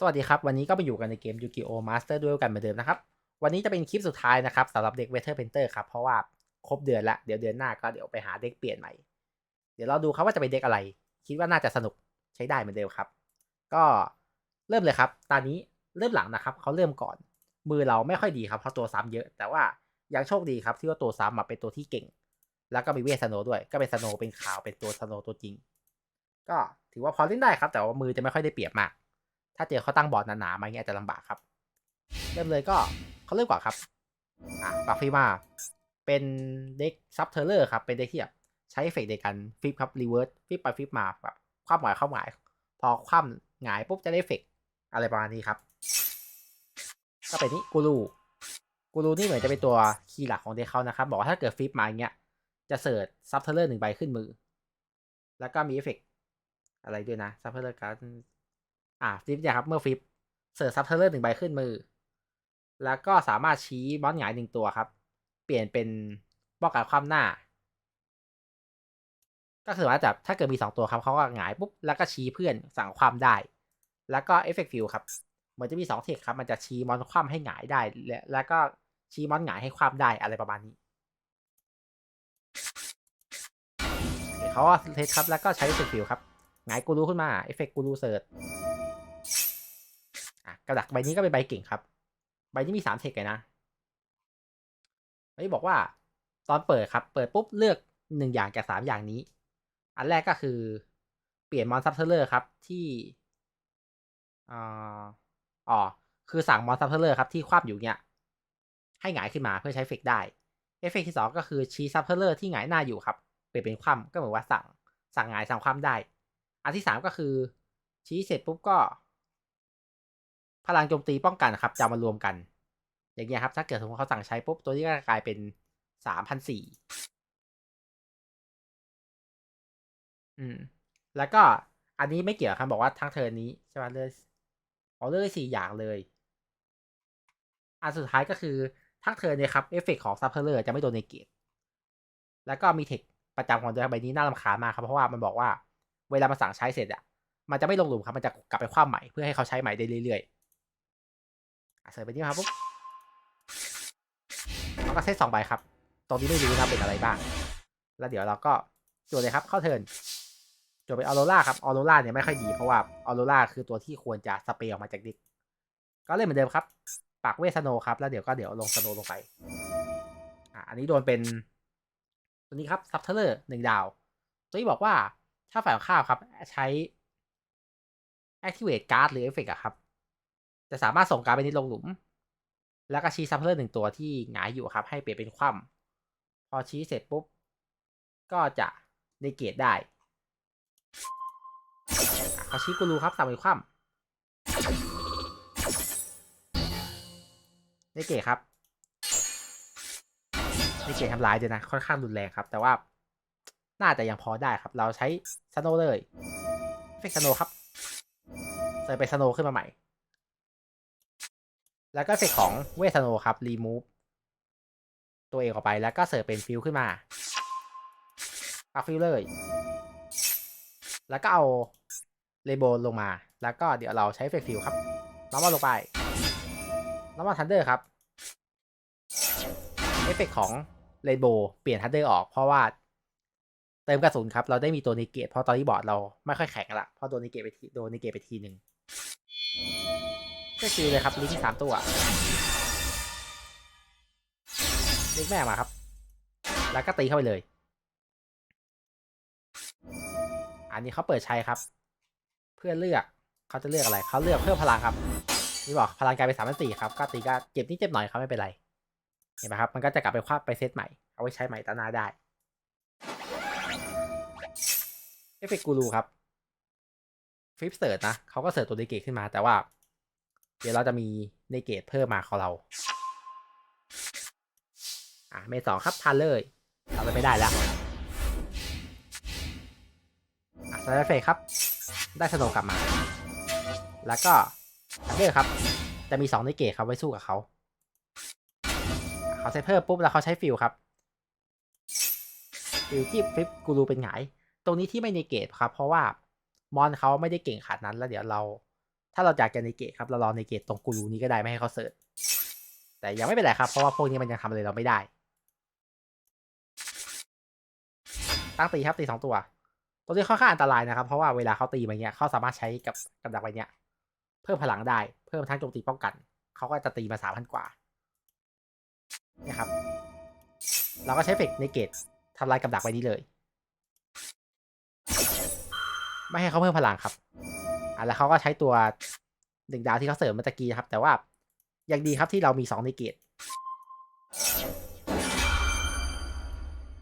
สวัสดีครับ วันนี้ก็มาอยู่กันในเกม Yu-Gi-Oh! Master Duel กันเหมือนเดิมนะครับ วันนี้จะเป็นคลิปสุดท้ายนะครับสำหรับเด็ก Weather Painter ครับ เพราะว่าครบเดือนละเดี๋ยวเดือนหน้าก็เดี๋ยวไปหาเด็กเปลี่ยนใหม่ เดี๋ยวเราดูครับว่าจะเป็นเด็กอะไร คิดว่าน่าจะสนุกใช้ได้เหมือนเดิมครับ ก็เริ่มเลยครับ ตอนนี้เริ่มหลังนะครับเขาเริ่มก่อน มือเราไม่ค่อยดีครับเพราะตัวซ้ำเยอะ แต่ว่ายังโชคดีครับที่ว่าตัวซ้ำมาเป็นตัวที่เก่ง แล้วก็มีเวทสโนด้วย ก็เป็นสโนเป็นขาวเป็นตัวสโนตัวจริง ก็ถือว่าพอเล่นได้ครับ แต่ว่ามือจะไม่ค่อยได้เปรียบมาก ถ้าเจอเขาตั้งบอร์ดหนาๆมาเงี้ยอาจจะลำบากครับ เริ่มเลยก็เขาเริ่มก่อนครับอะปากฟิมาเป็นเด็กซับเทอร์เลอร์ครับ เป็นเด็กที่แบบใช้เฟกในการฟิปครับรีเวิร์สฟิปไปฟิปมาแบบคว่ำหงายเข้าหงาย พอคว่ำหงายปุ๊บจะได้เฟกอะไรประมาณนี้ครับ ก็เป็นนี่กูรูกูรูนี่เหมือนจะเป็นตัวคีย์หลักของเด็กเขานะครับ บอกว่าถ้าเกิดฟิปมาอย่างเงี้ยจะเสิร์ชซับเทอร์เลอร์หนึ่งใบขึ้นมือ แล้วก็มีเอฟเฟกอะไรด้วยนะซับเทอร์เลอร์การ อ่าฟลิปเนี่ยครับ เมื่อฟลิปเสิร์ชซับเทอร์เลอร์หนึ่งใบขึ้นมือ แล้วก็สามารถชี้มอนหงายหนึ่งตัวครับ เปลี่ยนเป็นป้องกันความหน้า ก็คือว่าจะถ้าเกิดมีสองตัวครับเขาก็หงายปุ๊บแล้วก็ชี้เพื่อนสั่งความได้ แล้วก็เอฟเฟกต์ฟิลครับเหมือนจะมีสองเทคครับ มันจะชี้มอนคว่ำให้หงายได้ และแล้วก็ชี้มอนหงายให้คว่ำได้อะไรประมาณนี้เขาเทคครับแล้วก็ใช้เอฟเฟกต์ฟิลครับหงายกูรูขึ้นมาเอฟเฟกต์กูรูเสิร์ช กระดักใบนี้ก็เป็นใบเก่งครับ ใบนี้มีสามเทคเลยนะไม่บอกว่าตอนเปิดครับ เปิดปุ๊บเลือกหนึ่งอย่างจากสามอย่างนี้ อันแรกก็คือเปลี่ยนมอนซับเทเลอร์ครับที่อ่าอ๋อ คือสั่งมอนซับเทเลอร์ครับที่คว่ำอยู่เนี่ย ให้หงายขึ้นมาเพื่อใช้เฟกได้ เอฟเฟกที่สองก็คือชี้ซับเทเลอร์ที่หงายหน้าอยู่ครับ เปลี่ยนเป็นคว่ำก็เหมือนว่าสั่ง สั่งหงายสั่งคว่ำได้ อันที่สามก็คือชี้เสร็จปุ๊บก็ พลังโจมตีป้องกันครับจะมารวมกัน อย่างเงี้ยครับ ถ้าเกิดสมมติเขาสั่งใช้ปุ๊บตัวนี้ก็กลายเป็นสามพันสี่อืม แล้วก็อันนี้ไม่เกี่ยวครับบอกว่าทั้งเทอร์นี้ใช่ไหมเลยเอาเลยสี่อย่างเลย อันสุดท้ายก็คือทั้งเทอร์เนี่ยครับเอฟเฟกของซับเพลเลอร์จะไม่โดนในเกตแล้วก็มีเทคประจำของเดือนใบนี้น่ารำคาญมากครับเพราะว่ามันบอกว่าเวลามาสั่งใช้เสร็จอะมันจะไม่ลงหลุมครับ มันจะกลับไปคว่ำใหม่เพื่อให้เขาใช้ใหม่ได้เรื่อยๆ เสิร์ฟไปนี่ครับปุ๊บเราก็เซตสองใบครับ ตรงนี้ไม่รู้นะเป็นอะไรบ้าง แล้วเดี๋ยวเราก็จวดเลยครับเข้าเทิร์นจวดเป็นออโรราครับออโรราเนี่ยไม่ค่อยดีเพราะว่าออโรราคือตัวที่ควรจะสเปรย์ออกมาจากดิกก็เล่นเหมือนเดิมครับ ปากเวสโนครับ แล้วเดี๋ยวก็เดี๋ยวลงสโนลงไป อะอันนี้โดนเป็น ตัวนี้ครับซับเทเลอร์หนึ่งดาว ตัวนี้บอกว่าถ้าฝ่ายข้าวครับ ใช้ activate card หรือ effect อะครับ จะสามารถส่งการ์ดไปนิดลงหลุม แล้วก็ชี้ซัมเพลอร์หนึ่งตัวที่หงายอยู่ครับ ให้เปลี่ยนเป็นคว่ำพอชี้เสร็จปุ๊บ ก็จะในเกตได้เขาชี้กูรูครับสั่งเป็นคว่ำในเกตครับในเกตทำลายด้วยนะ ค่อนข้างรุนแรงครับ แต่ว่าน่าจะยังพอได้ครับ เราใช้สโนเลยเฟกสโนครับเสิร์ฟไปสโนขึ้นมาใหม่ แล้วก็เฟกของเวสโนครับรีมูฟตัวเองออกไปแล้วก็เสิร์ฟเป็นฟิลขึ้นมาปักฟิลเลย แล้วก็เอาเลโบลงมา แล้วก็เดี๋ยวเราใช้เฟกฟิลครับน้ำมันลงไปน้ำมันทันเดอร์ครับเอฟเฟกของเรนโบว์เปลี่ยนทันเดอร์ออก เพราะว่าเติมกระสุนครับ เราได้มีตัวนิเกตเพราะตอนนี้บอร์ดเราไม่ค่อยแข็งละเพราะโดนนิเกตไปทีโดนนิเกตไปทีหนึ่ง ก็คือเลยครับลิงก์สามตัวลิงก์แม่มาครับ แล้วก็ตีเข้าไปเลย อันนี้เขาเปิดใช้ครับ เพื่อเลือกเขาจะเลือกอะไรเขาเลือกเพิ่มพลังครับนี่บอกพลังกลายเป็นสามพันสี่ครับก็ตีก็เจ็บนิดเจ็บหน่อยเขาไม่เป็นไรเห็นไหมครับ มันก็จะกลับไปคว้าไปเซตใหม่เอาไว้ใช้ใหม่ตาหน้าได้เอฟเฟกกูรูครับฟิปเสิร์ตนะเขาก็เสิร์ตตัวเนเกตขึ้นมาแต่ว่า ดี๋ยวเราจะมีเนเกตเพิ่มมาของเรา อะเมสองครับทานเลยทำอะไรไม่ได้แล้วอะสไลด์เฟครับ ได้สโนกลับมา แล้วก็ทันเดอร์ครับ จะมีสองเนเกตครับไว้สู้กับเขา เขาใช้เพิ่มปุ๊บแล้วเขาใช้ฟิลครับ ฟิลที่ฟลิปกูรูเป็นหงตรงนี้ที่ไม่เนเกตครับ เพราะว่ามอนเขาไม่ได้เก่งขนาดนั้นแล้วเดี๋ยวเรา ถ้าเราอยากจะในเกตครับเรารองในเกตตรงกูรูนี้ก็ได้ไม่ให้เขาเสิร์ชแต่ยังไม่เป็นไรครับเพราะว่าพวกนี้มันยังทำอะไรเราไม่ได้ ตั้งตีครับตีสองตัวตัวนี้ค่อนข้างอันตรายนะครับเพราะว่าเวลาเขาตีมาเนี้ยเขาสามารถใช้กับกับดักใบเนี้ยเพิ่มพลังได้เพิ่มทั้งโจมตีป้องกันเขาก็จะตีมาสามพันกว่าเนี่ยครับ เราก็ใช้เฟกในเกตทำลายกับดักใบนี้เลย ไม่ให้เขาเพิ่มพลังครับ อะแล้วเขาก็ใช้ตัวหนึ่งดาวที่เขาเสริมมื่อตะกี้นะครับ แต่ว่ายังดีครับที่เรามีสองในเกต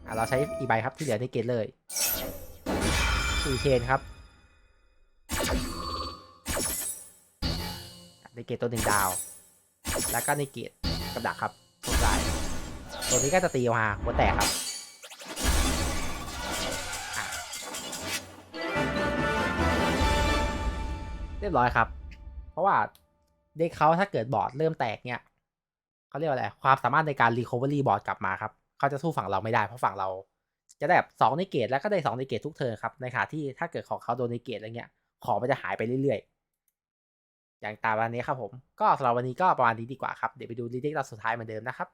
อะเราใช้อีใบครับที่เหลือในเกตเลยสี่เชนครับในเกตตัวหนึ่งดาว แล้วก็ในเกตกับดักครับตรงกลางตัวนี้ก็จะตีมาหัวแตกครับ เรียบร้อยครับ เพราะว่าเด็กเขาถ้าเกิดบอร์ดเริ่มแตกเนี่ยเขาเรียกว่าอะไรความสามารถในการรีคอเวอรี่บอร์ดกลับมาครับเขาจะสู้ฝั่งเราไม่ได้เพราะฝั่งเรา จะได้แบบสองในเกตแล้วก็ได้สองในเกตทุกเทิร์นครับในขณะที่ถ้าเกิดของเขาโดนในเกตอะไรเงี้ยของมันจะหายไปเรื่อยๆ อย่างตามวันนี้ครับผม ก็สำหรับวันนี้ก็ประมาณนี้ดีกว่าครับ เดี๋ยวไปดูรีเด็กเราสุดท้ายเหมือนเดิมนะครับ